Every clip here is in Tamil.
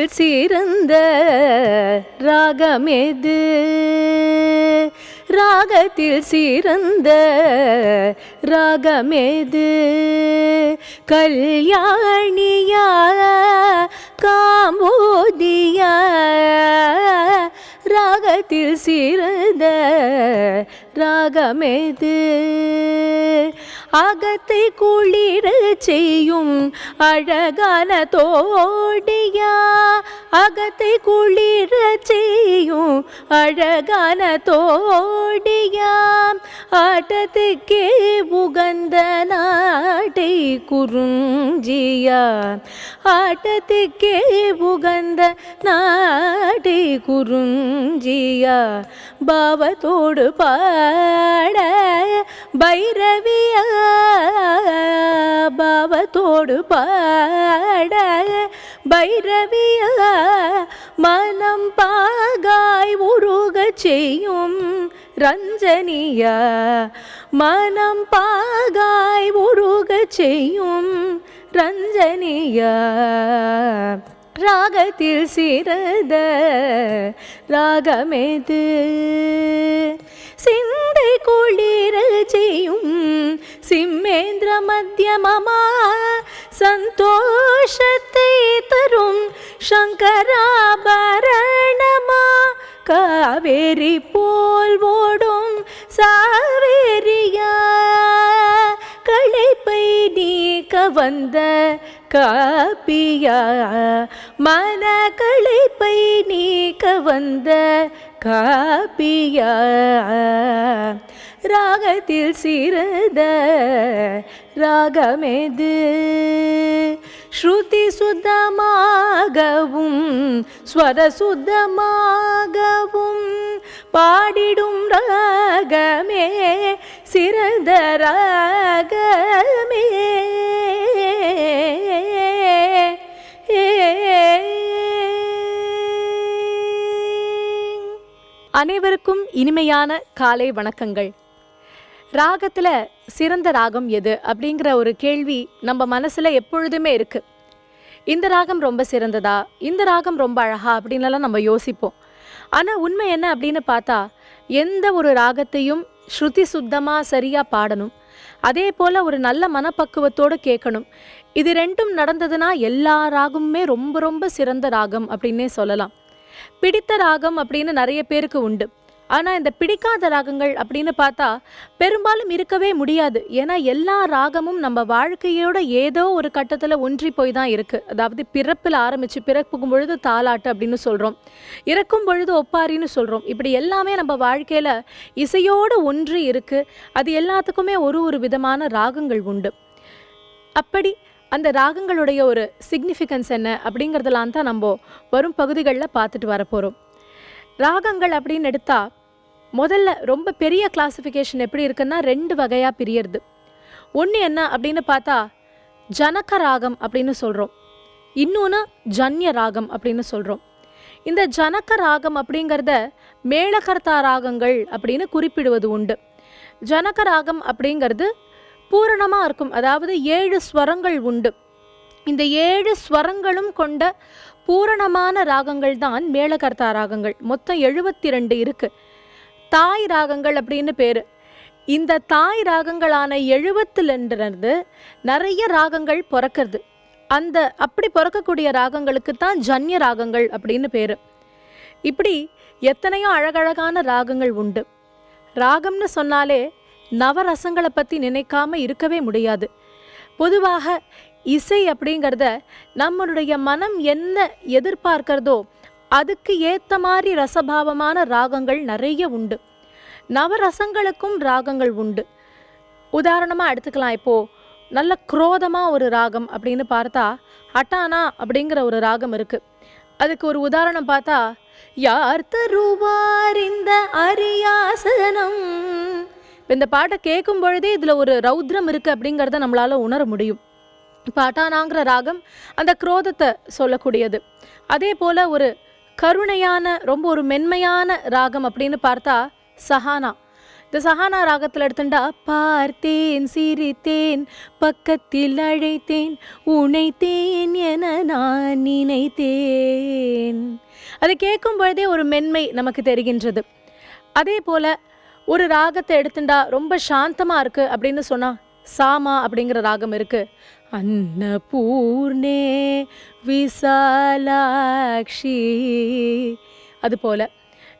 ராகத்தில் சிறந்த ராகமெது? ராகத்தில் சிறந்த ராகமெது? கல்யாணியா காம்போதியா? ராகத்தில் சிறந்த ராகமெது. அகத்தை குளிர செய்யும் அழகான தோடியா. அகத்தை குளிர செய்யும் அழகான தோடியா. ஆட்டத்துக்கே உகந்த நாட்டை குறிஞ்சியா. ஆட்டத்துக்கே உகந்த நாட்டை குறிஞ்சியா. பாவத்தோடு பா பாட பைரவியா பாவத்தோடு பாட பைரவியா மனம் பாகாய் உருக செய்யும் ரஞ்சனியா மனம் பாகாய் உருக செய்யும் ரஞ்சனியா. ராகத்தில் சிறத ராகமேது. சிந்தை குளிர செய்யும் சிம்மேந்திர மத்தியமமா சந்தோஷத்தை தரும் சங்கராபரணமா. காவேரி போல் ஓடும் சாவேரியா களைப்பை நீக்க வந்த காப்பியா. மன களைப்பை நீக்க வந்த காப்பியா. ராகத்தில் சிறந்த ராகமெது. ஸ்ருதி சுத்தமாகவும் ஸ்வர சுத்தமாகவும் பாடிடும் ராகமே சிறந்த ராகமே. அனைவருக்கும் இனிமையான காலை வணக்கங்கள். ராகத்தில் சிறந்த ராகம் எது அப்படிங்கிற ஒரு கேள்வி நம்ம மனசில் எப்பொழுதுமே இருக்குது இந்த ராகம் ரொம்ப சிறந்ததா? இந்த ராகம் ரொம்ப அழகா? அப்படின்னுலாம் நம்ம யோசிப்போம். ஆனால் உண்மை என்ன அப்படின்னு பார்த்தா எந்த ஒரு ராகத்தையும் ஸ்ருதி சுத்தமாக சரியாக பாடணும். அதே போல் ஒரு நல்ல மனப்பக்குவத்தோடு கேட்கணும். இது ரெண்டும் நடந்ததுன்னா எல்லா ராகமுமே ரொம்ப ரொம்ப சிறந்த ராகம் அப்படின்னே சொல்லலாம். பிடித்த ராகம் அப்படின்னு நிறைய பேருக்கு உண்டு. ஆனால் இந்த பிடிக்காத ராகங்கள் அப்படின்னு பார்த்தா பெரும்பாலும் இருக்கவே முடியாது. ஏன்னா எல்லா ராகமும் நம்ம வாழ்க்கையோட ஏதோ ஒரு கட்டத்தில் ஒன்றி போய் தான் இருக்குது அதாவது பிறப்பில் ஆரம்பித்து பிறப்புக்கும் பொழுது தாலாட்டு அப்படின்னு சொல்கிறோம் இறக்கும் பொழுது ஒப்பாரின்னு சொல்கிறோம் இப்படி எல்லாமே நம்ம வாழ்க்கையில் இசையோடு ஒன்றி இருக்குது அது எல்லாத்துக்குமே ஒரு ஒரு விதமான ராகங்கள் உண்டு. அப்படி அந்த ராகங்களுடைய ஒரு சிக்னிஃபிகன்ஸ் என்ன அப்படிங்கிறதெல்லாம் தான் நம்ம வரும் பகுதிகளில் பார்த்துட்டு வரப்போகிறோம் ராகங்கள் அப்படின்னு எடுத்தால் முதல்ல ரொம்ப பெரிய கிளாசிஃபிகேஷன் எப்படி இருக்குன்னா ரெண்டு வகையாக பிரியறது. ஒன்று என்ன அப்படின்னு பார்த்தா ஜனக ராகம் அப்படின்னு சொல்கிறோம் இன்னொன்று ஜன்ய ராகம் அப்படின்னு சொல்கிறோம் இந்த ஜனக ராகம் அப்படிங்கிறத மேளகர்த்தா ராகங்கள் அப்படின்னு குறிப்பிடுவது உண்டு. ஜனக ராகம் அப்படிங்கிறது பூரணமாக இருக்கும். அதாவது ஏழு ஸ்வரங்கள் உண்டு. இந்த ஏழு ஸ்வரங்களும் கொண்ட பூரணமான ராகங்கள் தான் மேளகர்த்தா ராகங்கள். மொத்தம் எழுபத்தி ரெண்டு இருக்குது தாய் ராகங்கள் அப்படின்னு பேர். இந்த தாய் ராகங்களான எழுபத்துலேருந்து நிறைய ராகங்கள் பிறக்கிறது. அந்த அப்படி பிறக்கக்கூடிய ராகங்களுக்கு தான் ஜன்ய ராகங்கள் அப்படின்னு பேர். இப்படி எத்தனையோ அழகழகான ராகங்கள் உண்டு. ராகம்னு சொன்னாலே நவரசங்களை பற்றி நினைக்காம இருக்கவே முடியாது. பொதுவாக இசை அப்படிங்கிறத நம்மளுடைய மனம் என்ன எதிர்பார்க்கிறதோ அதுக்கு ஏற்ற மாதிரி ரசபாவமான ராகங்கள் நிறைய உண்டு. நவரசங்களுக்கும் ராகங்கள் உண்டு. உதாரணமாக எடுத்துக்கலாம். இப்போது நல்ல குரோதமாக ஒரு ராகம் அப்படின்னு பார்த்தா அட்டானா அப்படிங்கிற ஒரு ராகம் இருக்குது அதுக்கு ஒரு உதாரணம் பார்த்தா யார் தருவார் இந்த அரியாசனம்? இந்த பாட்டை கேட்கும் பொழுதே இதில் ஒரு ரௌத்ரம் இருக்குது அப்படிங்கிறத நம்மளால் உணர முடியும். இப்போ அட்டானாங்கிற ராகம் அந்த குரோதத்தை சொல்லக்கூடியது. அதே போல் ஒரு கருணையான ரொம்ப ஒரு மென்மையான ராகம் அப்படின்னு பார்த்தா சஹானா. இந்த சஹானா ராகத்தில் எடுத்துட்டா பார்த்தேன் சிரித்தேன் பக்கத்தில் அழைத்தேன் உனைத்தேன் என நான் நினைத்தேன். அதை கேட்கும் பொழுதே ஒரு மென்மை நமக்கு தெரிகின்றது. அதே போல் ஒரு ராகத்தை எடுத்துட்டா ரொம்ப சாந்தமாக இருக்குது அப்படின்னு சொன்னால் சாமா அப்படிங்கிற ராகம் இருக்குது അന്നപൂർണേ விசாலாக்ஷி அது போல்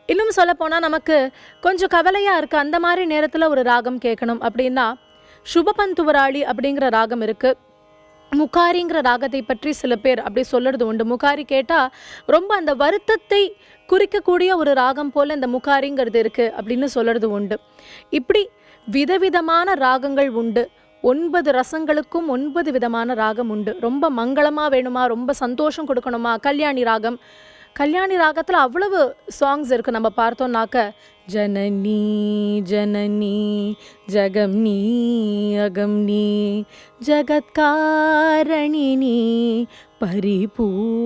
இன்னும் சொல்லப்போனால் நமக்கு கொஞ்சம் கவலையாக இருக்குது அந்த மாதிரி நேரத்தில் ஒரு ராகம் கேட்கணும் அப்படின்னா சுபபந்துவராளி அப்படிங்கிற ராகம் இருக்குது முகாரிங்கிற ராகத்தை பற்றி சில பேர் அப்படி சொல்லுறது உண்டு முகாரி கேட்டால் ரொம்ப அந்த வருத்தத்தை குறிக்கக்கூடிய ஒரு ராகம் போல் இந்த முகாரிங்கிறது இருக்குது அப்படின்னு சொல்லுறது உண்டு இப்படி விதவிதமான ராகங்கள் உண்டு ஒன்பது ரசங்களுக்கும் ஒன்பது விதமான ராகம் உண்டு. ரொம்ப மங்களமாக வேணுமா? ரொம்ப சந்தோஷம் கொடுக்கணுமா? கல்யாணி ராகம். கல்யாணி ராகத்தில் அவ்வளவு சாங்ஸ் இருக்குது நம்ம பார்த்தோம்னாக்க ஜனனி ஜனனி ஜகம் நீ அகம் நீ ஜகத்காரணினி பரிபூரணினி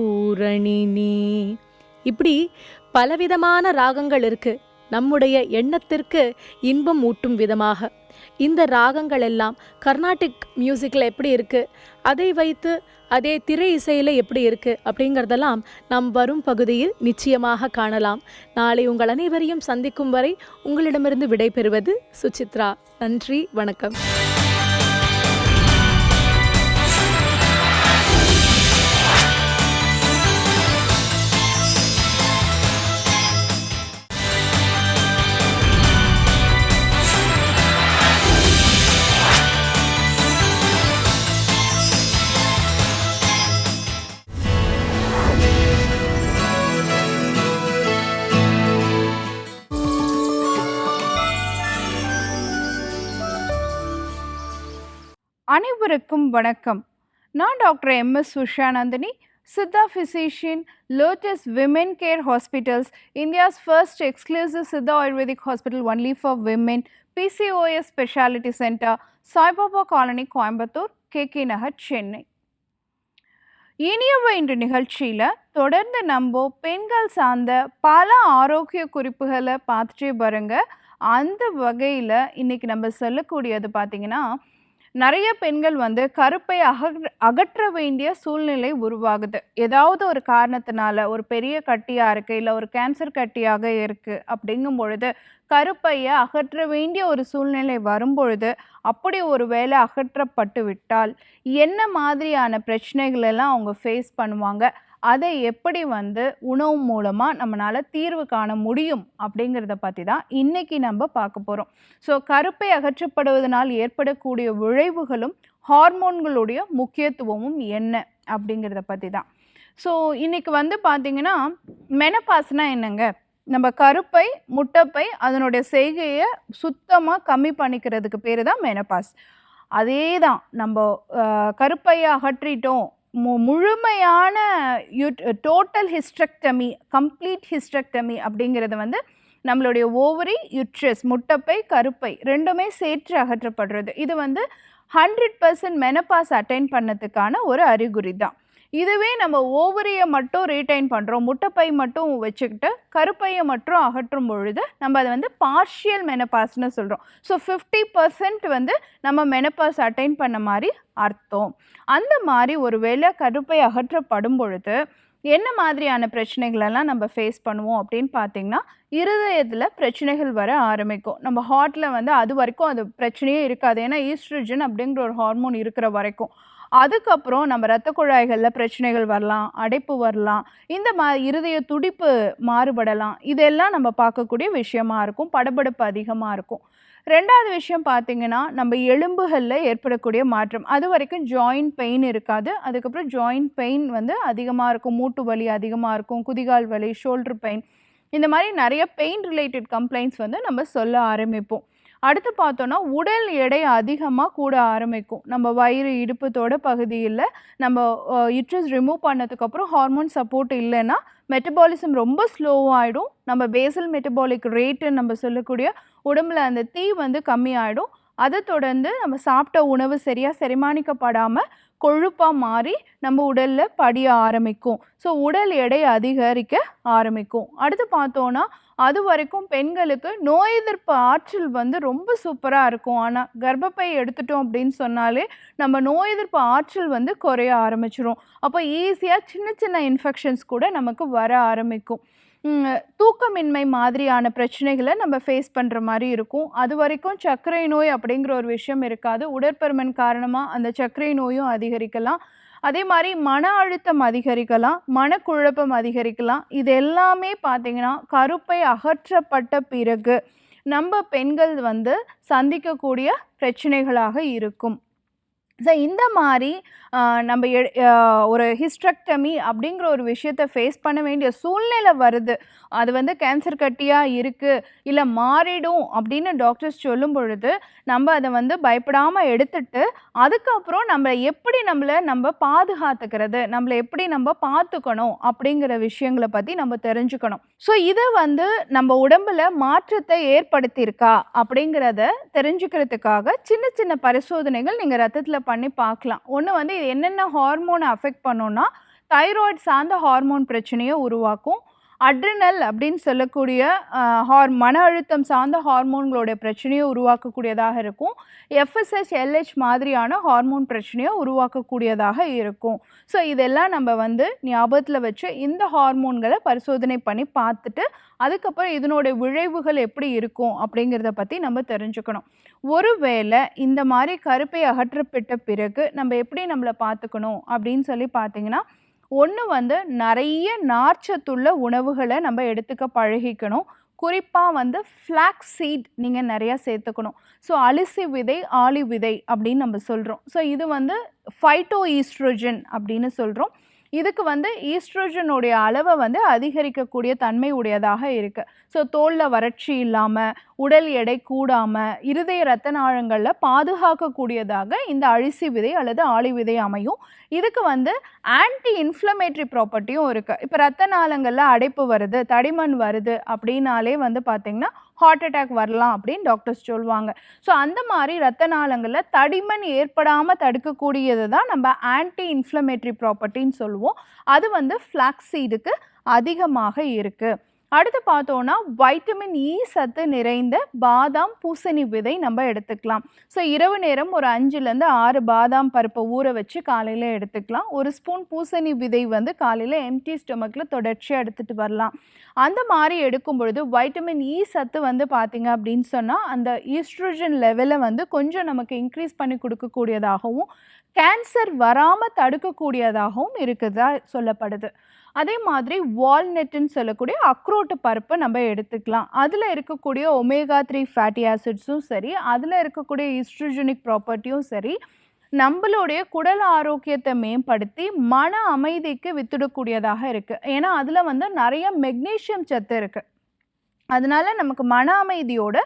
இப்படி பலவிதமான ராகங்கள் இருக்குது நம்முடைய எண்ணத்திற்கு இன்பம் ஊட்டும் விதமாக. இந்த ராகங்கள் எல்லாம் கர்நாடிக் மியூசிக்கில் எப்படி இருக்குது அதை வைத்து அதே திரை இசையில் எப்படி இருக்குது அப்படிங்கிறதெல்லாம் நாம் வரும் பகுதியில் நிச்சயமாக காணலாம். நாளை உங்கள் அனைவரையும் சந்திக்கும் வரை உங்களிடமிருந்து விடைபெறுவது சுசித்ரா. நன்றி வணக்கம். அனைவருக்கும் வணக்கம். நான் doctor M. S. Ushanandhini Siddha physician Lotus women care hospitals India's first exclusive Siddha ayurvedic hospital only for women PCOS speciality centre Saibaba colony Coimbatore KK Nagar Chennai. இனியவ இன்று நிகழ்ச்சியில் தொடர்ந்து நம்ம பெண்கள் சார்ந்த பல ஆரோக்கிய குறிப்புகளை பார்த்துட்டே பாருங்க. அந்த வகையில் இன்னைக்கு நம்ம சொல்லக்கூடியது பார்த்திங்கன்னா நிறைய பெண்கள் வந்து கருப்பை அக அகற்ற வேண்டிய சூழ்நிலை உருவாகுது. ஏதாவது ஒரு காரணத்தினால ஒரு பெரிய கட்டியாக இருக்குது இல்லை ஒரு கேன்சர் கட்டியாக இருக்குது அப்படிங்கும் பொழுது கருப்பையை அகற்ற வேண்டிய ஒரு சூழ்நிலை வரும்பொழுது அப்படி ஒரு வேலை அகற்றப்பட்டு விட்டால் என்ன மாதிரியான பிரச்சனைகள் எல்லாம் அவங்க ஃபேஸ் பண்ணுவாங்க? அதை எப்படி வந்து உணவு மூலமாக நம்மளால் தீர்வு காண முடியும்? அப்படிங்கிறத பற்றி தான் இன்றைக்கி நம்ம பார்க்க போகிறோம் ஸோ கருப்பை அகற்றப்படுவதனால் ஏற்படக்கூடிய விளைவுகளும் ஹார்மோன்களுடைய முக்கியத்துவமும் என்ன? அப்படிங்கிறத பற்றி தான். ஸோ இன்றைக்கி வந்து பார்த்திங்கன்னா மெனப்பாஸ்னால் என்னங்க? நம்ம கருப்பை முட்டைப்பை அதனுடைய செய்கையை சுத்தமாக கம்மி பண்ணிக்கிறதுக்கு பேர் தான் மெனப்பாஸ் அதே தான் நம்ம கருப்பையை அகற்றிட்டோம். மு முழுமையான யூட் டோட்டல் ஹிஸ்ட்ரக்டமி கம்ப்ளீட் ஹிஸ்ட்ரக்டமி அப்படிங்கிறது வந்து நம்மளுடைய ஓவரி யுட்ரஸ் முட்டைப்பை கருப்பை ரெண்டுமே சேர்த்து அகற்றப்படுறது. இது வந்து ஹண்ட்ரட் பர்சன்ட் மெனப்பாஸ் அட்டைன் பண்ணதுக்கான ஒரு அறிகுறி தான். இதுவே நம்ம ஓவரியை மட்டும் ரீடைன் பண்ணுறோம் முட்டைப்பை மட்டும் வச்சுக்கிட்டு கருப்பையை மட்டும் அகற்றும் பொழுது நம்ம அதை வந்து பார்ஷியல் மெனப்பாஸ்னு சொல்கிறோம் ஸோ ஃபிஃப்டி பர்சன்ட் வந்து நம்ம மெனப்பாஸ் அட்டைன் பண்ண மாதிரி அர்த்தம். அந்த மாதிரி ஒரு வேளை கருப்பை அகற்றப்படும் பொழுது என்ன மாதிரியான பிரச்சனைகளெல்லாம் நம்ம ஃபேஸ் பண்ணுவோம் அப்படின்னு பார்த்தீங்கன்னா இருதயத்தில் பிரச்சனைகள் வர ஆரம்பிக்கும். நம்ம ஹார்ட்டில் வந்து அது வரைக்கும் அது பிரச்சனையே இருக்காது. ஏன்னா ஈஸ்ட்ரஜன் அப்படிங்கிற ஒரு ஹார்மோன் இருக்கிற வரைக்கும். அதுக்கப்புறம் நம்ம ரத்த குழாய்களில் பிரச்சனைகள் வரலாம் அடைப்பு வரலாம் இந்த மா இருதய துடிப்பு மாறுபடலாம். இதெல்லாம் நம்ம பார்க்கக்கூடிய விஷயமா இருக்கும் படபடப்பு அதிகமாக இருக்கும். ரெண்டாவது விஷயம் பார்த்தீங்கன்னா நம்ம எலும்புகளில் ஏற்படக்கூடிய மாற்றம். அது வரைக்கும் ஜாயிண்ட் பெயின் இருக்காது. அதுக்கப்புறம் ஜாயிண்ட் பெயின் வந்து அதிகமாக இருக்கும். மூட்டு வலி அதிகமாக இருக்கும். குதிகால் வலி ஷோல்டர் பெயின் இந்த மாதிரி நிறைய பெயின் ரிலேட்டட் கம்ப்ளைண்ட்ஸ் வந்து நம்ம சொல்ல ஆரம்பிப்போம். அடுத்து பார்த்தோன்னா உடல் எடை அதிகமாக கூட ஆரம்பிக்கும். நம்ம வயிறு இடுப்புத்தோட பகுதியில் நம்ம யுட்ரஸ் ரிமூவ் பண்ணதுக்கப்புறம் ஹார்மோன் சப்போர்ட் இல்லைன்னா மெட்டபாலிசம் ரொம்ப ஸ்லோவாகிடும் நம்ம பேசல் மெட்டபாலிக் ரேட்டுன்னு நம்ம சொல்லக்கூடிய உடம்புல அந்த தீ வந்து கம்மியாயிடும். அதை தொடர்ந்து நம்ம சாப்பிட்ட உணவு சரியாக செரிமானிக்கப்படாமல் கொழுப்பாக மாறி நம்ம உடலில் படிய ஆரம்பிக்கும். ஸோ உடல் எடை அதிகரிக்க ஆரம்பிக்கும். அடுத்து பார்த்தோன்னா அது வரைக்கும் பெண்களுக்கு நோய் எதிர்ப்பு ஆற்றல் வந்து ரொம்ப சூப்பராக இருக்கும். ஆனால் கர்ப்பப்பை எடுத்துட்டோம் அப்படின்னு சொன்னாலே நம்ம நோய் எதிர்ப்பு ஆற்றல் வந்து குறைய ஆரம்பிச்சிரும். அப்போ ஈஸியாக சின்ன சின்ன இன்ஃபெக்ஷன்ஸ் கூட நமக்கு வர ஆரம்பிக்கும். தூக்கமின்மை மாதிரியான பிரச்சனைகளை நம்ம ஃபேஸ் பண்ணுற மாதிரி இருக்கும். அது வரைக்கும் சர்க்கரை நோய் அப்படிங்கிற ஒரு விஷயம் இருக்காது. உடற்பருமன் காரணமாக அந்த சர்க்கரை நோயும் அதிகரிக்கலாம். அதே மாதிரி மன அழுத்தம் அதிகரிக்கலாம். மனக்குழப்பம் அதிகரிக்கலாம். இது எல்லாமே பார்த்திங்கன்னா கருப்பை அகற்றப்பட்ட பிறகு நம்ம பெண்கள் வந்து சந்திக்கக்கூடிய பிரச்சனைகளாக இருக்கும். ஸோ இந்த மாதிரி நம்ம எ- ஒரு ஹிஸ்ட்ரக்டமி அப்படிங்கிற ஒரு விஷயத்தை ஃபேஸ் பண்ண வேண்டிய சூழ்நிலை வருது. அது வந்து கேன்சர் கட்டியாக இருக்குது இல்லை மாறிடும் அப்படின்னு டாக்டர்ஸ் சொல்லும் பொழுது நம்ம அதை வந்து பயப்படாமல் எடுத்துட்டு அதுக்கப்புறம் நம்ம எப்படி நம்மளை நம்ம பாதுகாத்துக்கிறது நம்மளை எப்படி நம்ம பார்த்துக்கணும் அப்படிங்கிற விஷயங்களை பற்றி நம்ம தெரிஞ்சுக்கணும். ஸோ இதை வந்து நம்ம உடம்புல மாற்றத்தை ஏற்படுத்தியிருக்கா அப்படிங்கிறத தெரிஞ்சுக்கிறதுக்காக சின்ன சின்ன பரிசோதனைகள் நீங்கள் ரத்தத்தில் பண்ணி பார்க்கலாம். ஒன்று வந்து இது என்னென்ன ஹார்மோனை அஃபெக்ட் பண்ணோன்னா தைராய்டு சார்ந்த ஹார்மோன் பிரச்சனையை உருவாக்கும். அட்ரினல் அப்படின்னு சொல்லக்கூடிய ஹார் மன அழுத்தம் சார்ந்த ஹார்மோன்களோட பிரச்சனையை உருவாக்கக்கூடியதாக இருக்கும். எஃப்எஸ்ஹெச் எல்ஹெச் மாதிரியான ஹார்மோன் பிரச்சனையை உருவாக்கக்கூடியதாக இருக்கும். ஸோ இதெல்லாம் நம்ம வந்து ஞாபகத்தில் வச்சு இந்த ஹார்மோன்களை பரிசோதனை பண்ணி பார்த்துட்டு அதுக்கப்புறம் இதனுடைய விளைவுகள் எப்படி இருக்கும் அப்படிங்கிறத பற்றி நம்ம தெரிஞ்சுக்கணும். ஒருவேளை இந்த மாதிரி கருப்பை அகற்றப்பட்ட பிறகு நம்ம எப்படி நம்மளை பார்த்துக்கணும் அப்படின்னு சொல்லி பார்த்தீங்கன்னா ஒன்று வந்து நிறைய நார்ச்சத்துள்ள உணவுகளை நம்ம எடுத்துக்க பழகிக்கணும். குறிப்பாக வந்து ஃப்ளாக்ஸ் சீட் நீங்கள் நிறையா சேர்த்துக்கணும். ஸோ அலிசி விதை ஆளி விதை அப்படின்னு நம்ம சொல்கிறோம் ஸோ இது வந்து ஃபைட்டோ ஈஸ்ட்ரோஜன் அப்படின்னு சொல்கிறோம் இதுக்கு வந்து ஈஸ்ட்ரோஜனுடைய அளவை வந்து அதிகரிக்கக்கூடிய தன்மை உடையதாக இருக்குது ஸோ தோலில் வறட்சி இல்லாமல் உடல் எடை கூடாமல் இருதய ரத்த நாளங்களில் பாதுகாக்கக்கூடியதாக இந்த அழிசி விதை அல்லது ஆளி விதை அமையும். இதுக்கு வந்து ஆன்டி இன்ஃப்ளமேட்ரி ப்ராப்பர்ட்டியும் இருக்குது இப்போ ரத்த நாளங்களில் அடைப்பு வருது தடிமண் வருது அப்படின்னாலே வந்து பார்த்திங்கன்னா ஹார்ட் அட்டாக் வரலாம் அப்படின்னு டாக்டர்ஸ் சொல்லுவாங்க. ஸோ அந்த மாதிரி ரத்த நாளங்களில் தடிமன் ஏற்படாமல் தடுக்கக்கூடியது தான் நம்ம ஆன்டி இன்ஃப்ளமேட்ரி ப்ராப்பர்ட்டின்னு சொல்லுவோம். அது வந்து ஃப்ளாக்ஸீடுக்கு அதிகமாக இருக்குது அடுத்து பார்த்தோன்னா வைட்டமின் இ e சத்து நிறைந்த பாதாம் பூசணி விதை நம்ம எடுத்துக்கலாம். ஸோ இரவு நேரம் ஒரு அஞ்சுலேருந்து ஆறு பாதாம் பருப்பை ஊற வச்சு காலையில் எடுத்துக்கலாம். ஒரு ஸ்பூன் பூசணி விதை வந்து காலையில் எம்டி ஸ்டொமக்கில் தொடர்ச்சியாக எடுத்துகிட்டு வரலாம். அந்த மாதிரி எடுக்கும் பொழுது வைட்டமின் இ e சத்து வந்து பார்த்திங்க அப்படின்னு சொன்னால் அந்த ஈஸ்ட்ரோஜன் லெவலை வந்து கொஞ்சம் நமக்கு இன்க்ரீஸ் பண்ணி கொடுக்கக்கூடியதாகவும் கேன்சர் வராமல் தடுக்கக்கூடியதாகவும் இருக்குதா சொல்லப்படுது. அதே மாதிரி வால்நட்டுன்னு சொல்லக்கூடிய அக்ரோட்டு பருப்பை நம்ம எடுத்துக்கலாம். அதில் இருக்கக்கூடிய ஒமேகா த்ரீ ஃபேட்டி ஆசிட்ஸும் சரி அதில் இருக்கக்கூடிய ஈஸ்ட்ரோஜனிக் ப்ராப்பர்ட்டியும் சரி நம்மளுடைய குடல் ஆரோக்கியத்தை மேம்படுத்தி மன அமைதிக்கு வித்துடக்கூடியதாக இருக்குது ஏன்னா அதில் வந்து நிறைய மெக்னீஷியம் சத்து இருக்குது அதனால நமக்கு மன அமைதியோட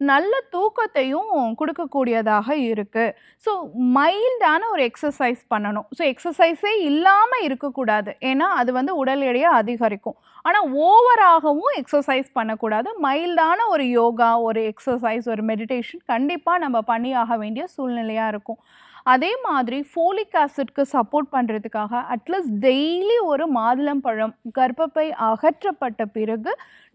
நல்ல தூக்கத்தையும் கொடுக்கக்கூடியதாக இருக்குது ஸோ மைல்டான ஒரு எக்ஸசைஸ் பண்ணணும். ஸோ எக்ஸசைஸே இல்லாமல் இருக்கக்கூடாது. ஏன்னா அது வந்து உடல் எடையை அதிகரிக்கும். ஆனால் ஓவராகவும் எக்ஸசைஸ் பண்ணக்கூடாது. மைல்டான ஒரு யோகா ஒரு எக்ஸசைஸ் ஒரு மெடிடேஷன் கண்டிப்பாக நம்ம பண்ணியாக வேண்டிய சூழ்நிலையாக இருக்கும். அதே மாதிரி ஃபோலிக் ஆசிட்க்கு சப்போர்ட் பண்ணுறதுக்காக அட்லீஸ்ட் டெய்லி ஒரு மாதுளம்பழம் கர்ப்பப்பை அகற்றப்பட்ட பிறகு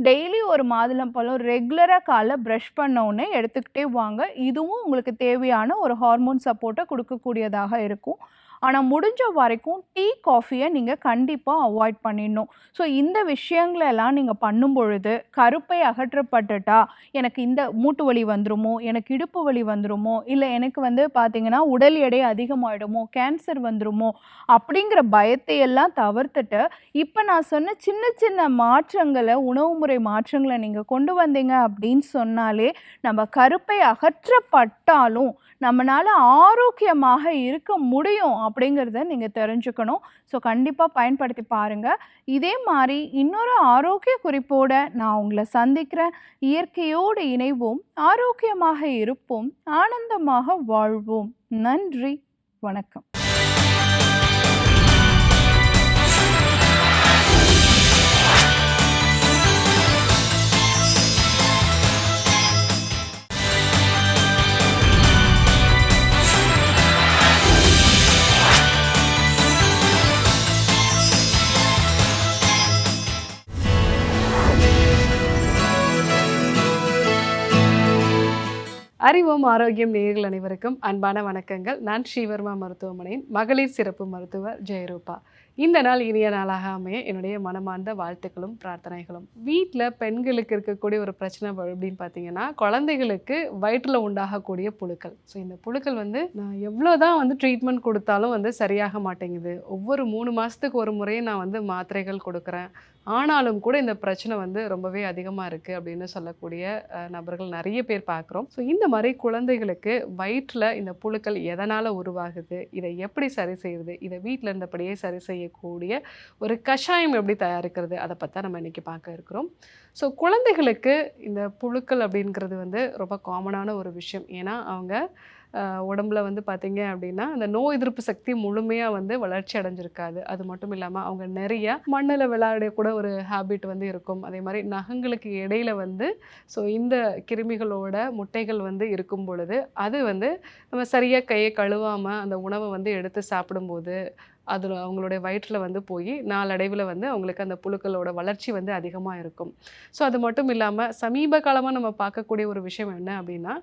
டெய்லி ஒரு மாதுளம்பழம் ரெகுலராக காலைல ப்ரஷ் பண்ணோன்னே எடுத்துக்கிட்டே வாங்க. இதுவும் உங்களுக்கு தேவையான ஒரு ஹார்மோன் சப்போர்ட்டை கொடுக்கக்கூடியதாக இருக்கும். ஆனால் முடிஞ்ச வரைக்கும் டீ காஃபியை நீங்கள் கண்டிப்பாக அவாய்ட் பண்ணிடணும். ஸோ இந்த விஷயங்களெல்லாம் நீங்கள் பண்ணும் பொழுது கருப்பை அகற்றப்பட்டுட்டா எனக்கு இந்த மூட்டு வலி வந்துருமோ எனக்கு இடுப்பு வலி வந்துருமோ இல்லை எனக்கு வந்து பார்த்திங்கன்னா உடல் எடை அதிகமாகிடுமோ கேன்சர் வந்துருமோ அப்படிங்கிற பயத்தை எல்லாம் தவிர்த்துட்டு இப்போ நான் சொன்ன சின்ன சின்ன மாற்றங்களை உணவு முறை மாற்றங்களை நீங்கள் கொண்டு வந்தீங்க அப்படின்னு சொன்னாலே நம்ம கருப்பை அகற்றப்பட்டாலும் நம்மளால் ஆரோக்கியமாக இருக்க முடியும் அப்படிங்கிறத நீங்கள் தெரிஞ்சுக்கணும். ஸோ கண்டிப்பாக பயன்படுத்தி பாருங்கள் இதே மாதிரி இன்னொரு ஆரோக்கிய குறிப்போடு நான் உங்களை சந்திக்கிறேன். இயற்கையோடு இணைவோம் ஆரோக்கியமாக இருப்போம் ஆனந்தமாக வாழ்வோம். நன்றி வணக்கம். அறிவோம் ஆரோக்கியம் நேயர்கள் அனைவருக்கும் அன்பான வணக்கங்கள். நான் ஸ்ரீவர்மா மருத்துவமனையின் மகளிர் சிறப்பு மருத்துவர் ஜெயரூபா. இந்த நாள் இனிய நாளாக அமைய என்னுடைய மனமார்ந்த வாழ்த்துக்களும் பிரார்த்தனைகளும். வீட்டில் பெண்களுக்கு இருக்கக்கூடிய ஒரு பிரச்சனை அப்படின்னு பார்த்தீங்கன்னா குழந்தைகளுக்கு வயிற்றில் உண்டாகக்கூடிய புழுக்கள். ஸோ இந்த புழுக்கள் வந்து நான் எவ்வளோ தான் வந்து ட்ரீட்மெண்ட் கொடுத்தாலும் வந்து சரியாக மாட்டேங்குது. ஒவ்வொரு மூணு மாதத்துக்கு ஒரு முறையும் நான் வந்து மாத்திரைகள் கொடுக்குறேன். ஆனாலும் கூட இந்த பிரச்சனை வந்து ரொம்பவே அதிகமாக இருக்குது அப்படின்னு சொல்லக்கூடிய நபர்கள் நிறைய பேர் பார்க்குறோம் ஸோ இந்த மாதிரி குழந்தைகளுக்கு வயிற்றில் இந்த புழுக்கள் எதனால் உருவாகுது இதை எப்படி சரி செய்யுது இதை வீட்டில் இருந்தபடியே சரி செய்யக்கூடிய ஒரு கஷாயம் எப்படி தயாரிக்கிறது அதை பற்றி நம்ம இன்றைக்கி பார்க்க இருக்கிறோம். ஸோ குழந்தைகளுக்கு இந்த புழுக்கள் அப்படிங்கிறது வந்து ரொம்ப காமனான ஒரு விஷயம். ஏன்னா அவங்க உடம்புல வந்து பார்த்தீங்க அப்படின்னா அந்த நோய் எதிர்ப்பு சக்தி முழுமையாக வந்து வளர்ச்சி அடைஞ்சிருக்காது. அது மட்டும் இல்லாமல் அவங்க நிறைய மண்ணில் விளையாட கூட ஒரு ஹாபிட் வந்து இருக்கும். அதே மாதிரி நகங்களுக்கு இடையில வந்து ஸோ இந்த கிருமிகளோட முட்டைகள் வந்து இருக்கும் பொழுது அது வந்து நம்ம சரியாக கையை கழுவாமல் அந்த உணவை வந்து எடுத்து சாப்பிடும்போது அதில் அவங்களுடைய வயிற்றில் வந்து போய் நாளடைவில் வந்து அவங்களுக்கு அந்த புழுக்களோட வளர்ச்சி வந்து அதிகமாக இருக்கும். ஸோ அது மட்டும் இல்லாமல் சமீப காலமாக நம்ம பார்க்கக்கூடிய ஒரு விஷயம் என்ன அப்படின்னா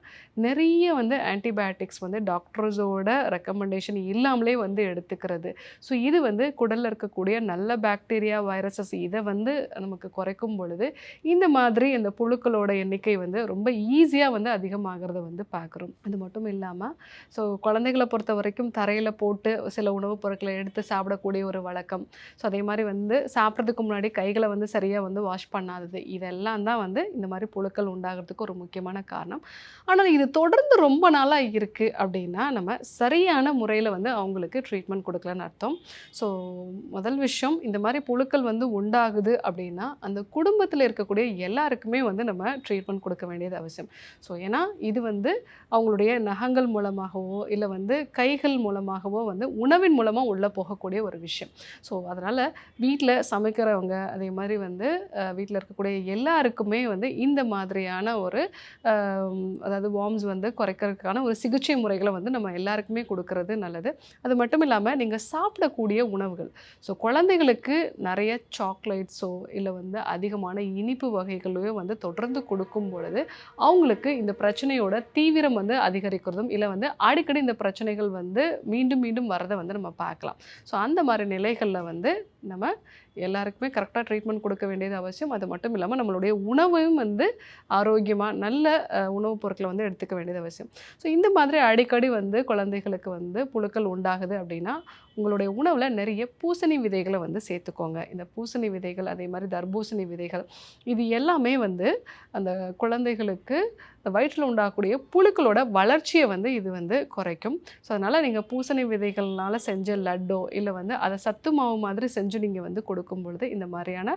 நிறைய வந்து ஆன்டிபயோட்டிக்ஸ் வந்து டாக்டர்ஸோட ரெக்கமெண்டேஷன் இல்லாமலே வந்து எடுத்துக்கிறது. ஸோ இது வந்து குடலில் இருக்கக்கூடிய நல்ல பாக்டீரியா வைரஸஸ் இதை வந்து நமக்கு குறைக்கும் பொழுது இந்த மாதிரி இந்த புழுக்களோட எண்ணிக்கை வந்து ரொம்ப ஈஸியாக வந்து அதிகமாகிறத வந்து பார்க்குறோம். அது மட்டும் இல்லாமல் ஸோ குழந்தைகளை பொறுத்த வரைக்கும் தரையில் போட்டு சில உணவுப் பொருட்களை எடுத்து சாப்பிடக்கூடிய ஒரு வழக்கம். ஸோ அதே மாதிரி வந்து சாப்பிட்றதுக்கு முன்னாடி கைகளை வந்து சரியாக வந்து வாஷ் பண்ணாதது. இதெல்லாம் தான் வந்து இந்த மாதிரி புழுக்கள் உண்டாகிறதுக்கு ஒரு முக்கியமான காரணம். ஆனால் இது தொடர்ந்து ரொம்ப நாளாக இருக்குது அப்படின்னா நம்ம சரியான முறையில் வந்து அவங்களுக்கு ட்ரீட்மெண்ட் கொடுக்கலன்னு அர்த்தம். ஸோ முதல் விஷயம் இந்த மாதிரி புழுக்கள் வந்து உண்டாகுது அப்படின்னா அந்த குடும்பத்தில் இருக்கக்கூடிய எல்லாருக்குமே வந்து நம்ம ட்ரீட்மெண்ட் கொடுக்க வேண்டியது அவசியம். ஸோ ஏன்னா இது வந்து அவங்களுடைய நகங்கள் மூலமாகவோ இல்லை வந்து கைகள் மூலமாகவோ வந்து உணவின் மூலமாக உள்ளே போகக்கூடிய ஒரு விஷயம். ஸோ அதனால் வீட்டில் சமைக்கிறவங்க அதே மாதிரி வந்து வீட்டில் இருக்கக்கூடிய எல்லாருக்குமே வந்து இந்த மாதிரியான ஒரு அதாவது வார்ம்ஸ் வந்து குறைக்கிறதுக்கான ஒரு சிகிச்சை முறைகளை வந்து நம்ம எல்லாருக்குமே கொடுக்கறது நல்லது. அது மட்டும் இல்லாமல் நீங்கள் சாப்பிடக்கூடிய உணவுகள். ஸோ குழந்தைகளுக்கு நிறைய சாக்லேட்ஸோ இல்லை வந்து அதிகமான இனிப்பு வகைகளையோ வந்து தொடர்ந்து கொடுக்கும் பொழுது அவங்களுக்கு இந்த பிரச்சனையோட தீவிரம் வந்து அதிகரிக்கிறதும் இல்லை வந்து அடிக்கடி இந்த பிரச்சனைகள் வந்து மீண்டும் மீண்டும் வரதை வந்து நம்ம பார்க்கலாம். ஸோ அந்த மாதிரி நிலைகளில் வந்து நம்ம எல்லாருக்குமே கரெக்டாக ட்ரீட்மெண்ட் கொடுக்க வேண்டியது அவசியம். அது மட்டும் இல்லாமல் நம்மளுடைய உணவையும் வந்து ஆரோக்கியமாக நல்ல உணவுப் பொருட்களை வந்து எடுத்துக்க வேண்டியது அவசியம். ஸோ இந்த மாதிரி அடிக்கடி வந்து குழந்தைகளுக்கு வந்து புழுக்கள் உண்டாகுது அப்படின்னா உங்களுடைய உணவில் நிறைய பூசணி விதைகளை வந்து சேர்த்துக்கோங்க. இந்த பூசணி விதைகள் அதே மாதிரி தர்பூசணி விதைகள் இது எல்லாமே வந்து அந்த குழந்தைகளுக்கு வயிற்றில் உண்டாகக்கூடிய புழுக்களோட வளர்ச்சியை வந்து இது வந்து குறைக்கும். ஸோ அதனால் நீங்கள் பூசணி விதைகள்னால செஞ்ச லட்டோ இல்லை வந்து அதை சத்து மாவு மாதிரி செஞ்சு நீங்கள் வந்து கொடுக்கும் பொழுது இந்த மாதிரியான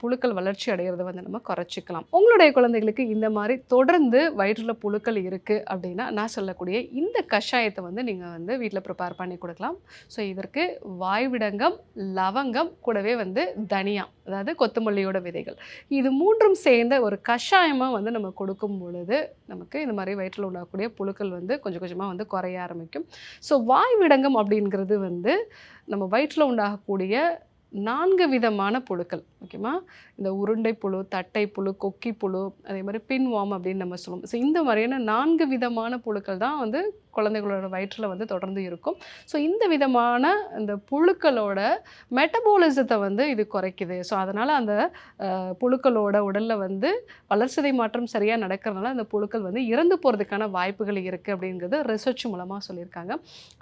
புழுக்கள் வளர்ச்சி அடைகிறத வந்து நம்ம குறைச்சிக்கலாம். உங்களுடைய குழந்தைகளுக்கு இந்த மாதிரி தொடர்ந்து வயிற்றில் புழுக்கள் இருக்குது அப்படின்னா நான் சொல்லக்கூடிய இந்த கஷாயத்தை வந்து நீங்கள் வந்து வீட்டில் ப்ரிப்பேர் பண்ணி கொடுக்கலாம். ஸோ இதற்கு வாய்விடங்கம் லவங்கம் கூடவே வந்து தனியா அதாவது கொத்தமல்லியோட விதைகள். இது மூன்றும் சேர்ந்த ஒரு கஷாயமாக வந்து நம்ம கொடுக்கும் பொழுது நமக்கு இந்த மாதிரி வயிற்றில் உண்டாகக்கூடிய புழுக்கள் வந்து கொஞ்சம் கொஞ்சமாக வந்து குறைய ஆரம்பிக்கும். ஸோ வாய்விடங்கம் அப்படிங்கிறது வந்து நம்ம வயிற்றில் உண்டாகக்கூடிய நான்கு விதமான புழுக்கள் ஓகேமா இந்த உருண்டை புழு தட்டை புழு கொக்கி புழு அதே மாதிரி பின்வாம் அப்படின்னு நம்ம சொல்லுவோம். ஸோ இந்த மாதிரியான நான்கு விதமான புழுக்கள் தான் வந்து குழந்தைகளோட வயிற்றில் வந்து தொடர்ந்து இருக்கும். ஸோ இந்த விதமான இந்த புழுக்களோட மெட்டபாலிசத்தை வந்து இது குறைக்குது. ஸோ அதனால் அந்த புழுக்களோட உடலில் வந்து வளர்ச்சிதை மாற்றம் சரியாக நடக்கிறதுனால அந்த புழுக்கள் வந்து இறந்து போகிறதுக்கான வாய்ப்புகள் இருக்குது அப்படிங்கிறது ரிசர்ச் மூலமாக சொல்லியிருக்காங்க.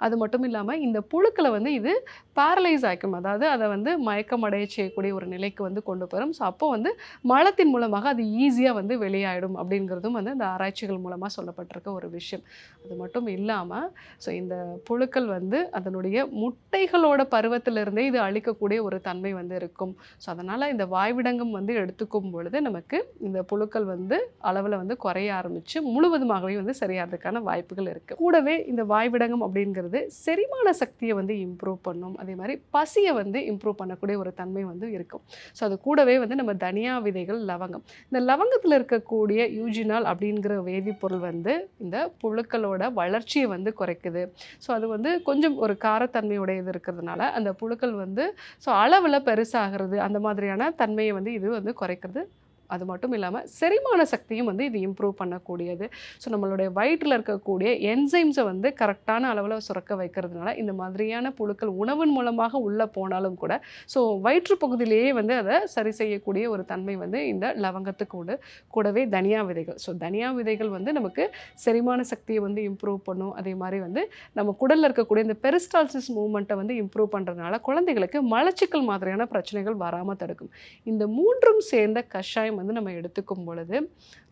அது மட்டும் இல்லாமல் இந்த புழுக்களை வந்து இது பேரலைஸ் ஆக்கும். அதாவது அதை வந்து மயக்கமடைய செய்யக்கூடிய ஒரு நிலைக்கு வந்து கொண்டு போயிடும் ஸோ அப்போ வந்து மலத்தின் மூலமாக அது ஈஸியாக வந்து வெளியாயிடும் அப்படிங்கிறதும் வந்து இந்த ஆராய்ச்சிகள் மூலமாக சொல்லப்பட்டிருக்க ஒரு விஷயம். அது மட்டும் இல்லை இல்லாமல் ஸோ இந்த புழுக்கள் வந்து அதனுடைய முட்டைகளோட பருவத்திலிருந்தே இது அழிக்கக்கூடிய ஒரு தன்மை வந்து இருக்கும். ஸோ அதனால் இந்த வாய்விடங்கம் வந்து எடுத்துக்கும் பொழுது நமக்கு இந்த புழுக்கள் வந்து அளவில் வந்து குறைய ஆரம்பித்து முழுவதுமாகவே வந்து சரியாகிறதுக்கான வாய்ப்புகள் இருக்குது கூடவே இந்த வாய்விடங்கம் அப்படிங்கிறது செரிமான சக்தியை வந்து இம்ப்ரூவ் பண்ணும். அதே மாதிரி பசியை வந்து இம்ப்ரூவ் பண்ணக்கூடிய ஒரு தன்மை வந்து இருக்கும். ஸோ அது கூடவே வந்து நம்ம தனியா விதைகள் லவங்கம். இந்த லவங்கத்தில் இருக்கக்கூடிய யூஜினால் அப்படிங்கிற வேதிப்பொருள் வந்து இந்த புழுக்களோட வளர்ச்சி வளர்ச்சியை வந்து குறைக்குது. ஸோ அது வந்து கொஞ்சம் ஒரு காரத்தன்மையுடையது இருக்கிறதுனால அந்த புழுக்கள் வந்து ஸோ அளவில் பெருசாகிறது அந்த மாதிரியான தன்மையை வந்து இது வந்து குறைக்கிறது அது மட்டும் இல்லாமல் செரிமான சக்தியும் வந்து இது இம்ப்ரூவ் பண்ணக்கூடியது. ஸோ நம்மளுடைய வயிற்றில் இருக்கக்கூடிய என்சைம்ஸை வந்து கரெக்டான அளவில் சுரக்க வைக்கிறதுனால இந்த மாதிரியான புழுக்கள் உணவின் மூலமாக உள்ளே போனாலும் கூட ஸோ வயிற்று பகுதியிலேயே வந்து அதை சரி செய்யக்கூடிய ஒரு தன்மை வந்து இந்த லவங்கத்துக்கு உண்டு. கூடவே தனியா விதைகள். ஸோ தனியா விதைகள் வந்து நமக்கு செரிமான சக்தியை வந்து இம்ப்ரூவ் பண்ணும். அதே மாதிரி வந்து நம்ம குடலில் இருக்கக்கூடிய இந்த பெரிஸ்டால்சிஸ் மூவ்மெண்ட்டை வந்து இம்ப்ரூவ் பண்ணுறதுனால குழந்தைகளுக்கு மலச்சிக்கல் மாதிரியான பிரச்சனைகள் வராமல் தடுக்கும். இந்த மூன்றும் சேர்ந்த கஷாயம் வந்து நம்ம எடுத்துக்கும் பொழுது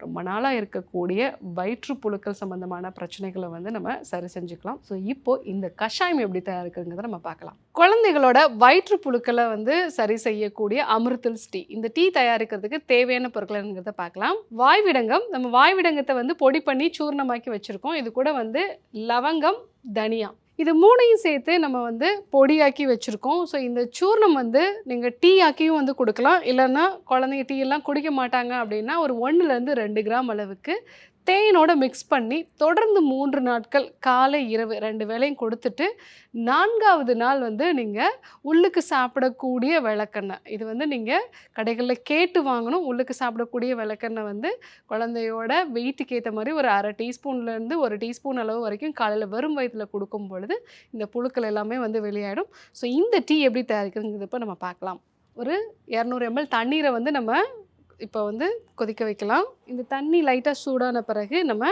ரொம்ப நாளாக இருக்கக்கூடிய வயிற்று புழுக்கள் சம்பந்தமான பிரச்சனைகளை வந்து நம்ம சரி செஞ்சுக்கலாம். ஸோ இப்போ இந்த கஷாயம் எப்படி தயாரிக்கிறதுங்கிறத நம்ம பார்க்கலாம். குழந்தைகளோட வயிற்று புழுக்களை வந்து சரி செய்யக்கூடிய அமிர்தல்ஸ் டீ. இந்த டீ தயாரிக்கிறதுக்கு தேவையான பொருட்கள்ங்கிறத பார்க்கலாம். வாய்விடங்கம் நம்ம வாய்விடங்கத்தை வந்து பொடி பண்ணி சூர்ணமாக்கி வச்சுருக்கோம். இது கூட வந்து லவங்கம் தனியா. இது மூணையும் சேர்த்து நம்ம வந்து பொடியாக்கி வச்சுருக்கோம். ஸோ இந்த சூர்ணம் வந்து நீங்கள் டீ ஆக்கியும் வந்து கொடுக்கலாம். இல்லைன்னா குழந்தைங்க டீ எல்லாம் குடிக்க மாட்டாங்க அப்படின்னா ஒரு ஒன்றுலேருந்து ரெண்டு கிராம் அளவுக்கு தேனோட மிக்ஸ் பண்ணி தொடர்ந்து மூன்று நாட்கள் காலை இரவு ரெண்டு வேளையும் கொடுத்துட்டு நான்காவது நாள் வந்து நீங்கள் உள்ளுக்கு சாப்பிடக்கூடிய விளக்கெண்ணெய். இது வந்து நீங்கள் கடைகளில் கேட்டு வாங்கணும். உள்ளுக்கு சாப்பிடக்கூடிய விளக்கெண்ணெய் வந்து குழந்தையோட வெயிட்டுக்கு ஏற்ற மாதிரி ஒரு அரை டீஸ்பூன்லேருந்து ஒரு டீஸ்பூன் அளவு வரைக்கும் காலையில் வெறும் வயிற்றில் கொடுக்கும் பொழுது இந்த புழுக்கள் எல்லாமே வந்து வெளியாயிடும். ஸோ இந்த டீ எப்படி தயாரிக்கிறதுங்கிறது நம்ம பார்க்கலாம். ஒரு இரநூறு எம்எல் தண்ணீரை வந்து நம்ம இப்போ வந்து கொதிக்க வைக்கலாம். இந்த தண்ணி லைட்டாக சூடான பிறகு நம்ம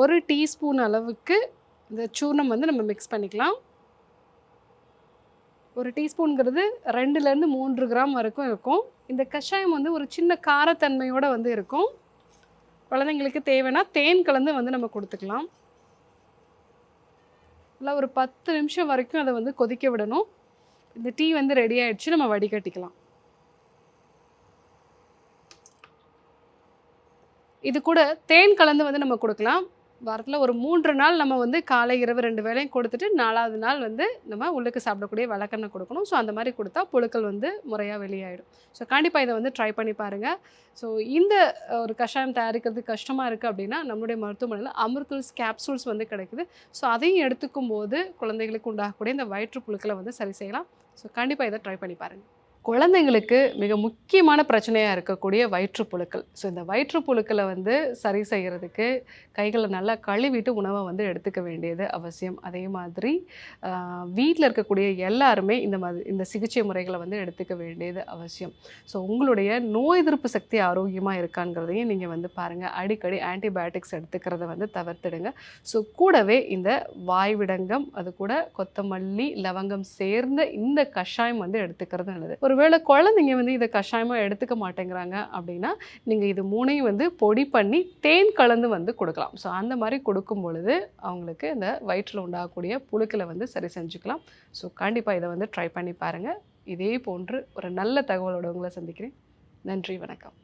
ஒரு டீஸ்பூன் அளவுக்கு இந்த சூர்ணம் வந்து நம்ம மிக்ஸ் பண்ணிக்கலாம். ஒரு டீஸ்பூனுங்கிறது ரெண்டுலேருந்து மூன்று கிராம் வரைக்கும் இருக்கும். இந்த கஷாயம் வந்து ஒரு சின்ன காரத்தன்மையோடு வந்து இருக்கும். குழந்தைங்களுக்கு தேவைன்னா தேன் கலந்து வந்து நம்ம கொடுத்துக்கலாம். இல்லை ஒரு பத்து நிமிஷம் வரைக்கும் அதை வந்து கொதிக்க விடணும். இந்த டீ வந்து ரெடி ஆகிடுச்சு நம்ம வடிகட்டிக்கலாம். இது கூட தேன் கலந்து வந்து நம்ம கொடுக்கலாம். வாரத்தில் ஒரு மூன்று நாள் நம்ம வந்து காலை இரவு ரெண்டு வேளையும் கொடுத்துட்டு நாலாவது நாள் வந்து நம்ம உள்ளுக்கு சாப்பிடக்கூடிய விளக்கெண்ணெய் கொடுக்கணும். ஸோ அந்த மாதிரி கொடுத்தா புழுக்கள் வந்து முறையாக வெளியாயிடும். ஸோ கண்டிப்பாக இதை வந்து ட்ரை பண்ணி பாருங்கள் ஸோ இந்த ஒரு கஷாயம் தயாரிக்கிறது கஷ்டமாக இருக்குது அப்படின்னா நம்மளுடைய மருத்துவமனையில் அமிர்தல்ஸ் கேப்சூல்ஸ் வந்து கிடைக்குது. ஸோ அதையும் எடுத்துக்கும் போது குழந்தைகளுக்கு உண்டாகக்கூடிய இந்த வயிற்று புழுக்களை வந்து சரி செய்யலாம். ஸோ கண்டிப்பாக இதை ட்ரை பண்ணி பாருங்கள் குழந்தைங்களுக்கு மிக முக்கியமான பிரச்சனையாக இருக்கக்கூடிய வயிற்றுப்புழுக்கள். ஸோ இந்த வயிற்றுப்புழுக்களை வந்து சரி செய்கிறதுக்கு கைகளை நல்லா கழுவிட்டு உணவை வந்து எடுத்துக்க வேண்டியது அவசியம். அதே மாதிரி வீட்டில் இருக்கக்கூடிய எல்லாருமே இந்த மாதிரி இந்த சிகிச்சை முறைகளை வந்து எடுத்துக்க வேண்டியது அவசியம். ஸோ உங்களுடைய நோய் எதிர்ப்பு சக்தி ஆரோக்கியமாக இருக்காங்கிறதையும் நீங்கள் வந்து பாருங்கள் அடிக்கடி ஆன்டிபயோட்டிக்ஸ் எடுத்துக்கிறத வந்து தவிர்த்துடுங்க. ஸோ கூடவே இந்த வாய்விடங்கம் அது கூட கொத்தமல்லி லவங்கம் சேர்ந்த இந்த கஷாயம் வந்து எடுத்துக்கிறது நல்லது. ஒருவேளை குழந்தைங்க வந்து இதை கஷாயமாக எடுத்துக்க மாட்டேங்கிறாங்க அப்படின்னா நீங்கள் இது மூணையும் வந்து பொடி பண்ணி தேன் கலந்து வந்து கொடுக்கலாம். ஸோ அந்த மாதிரி கொடுக்கும் பொழுது அவங்களுக்கு இந்த வயிற்றில் உண்டாகக்கூடிய புழுக்களை வந்து சரி செஞ்சுக்கலாம். ஸோ கண்டிப்பாக இதை வந்து ட்ரை பண்ணி பாருங்கள் இதே போன்று ஒரு நல்ல தகவலோட உங்களை சந்திக்கிறேன். நன்றி வணக்கம்.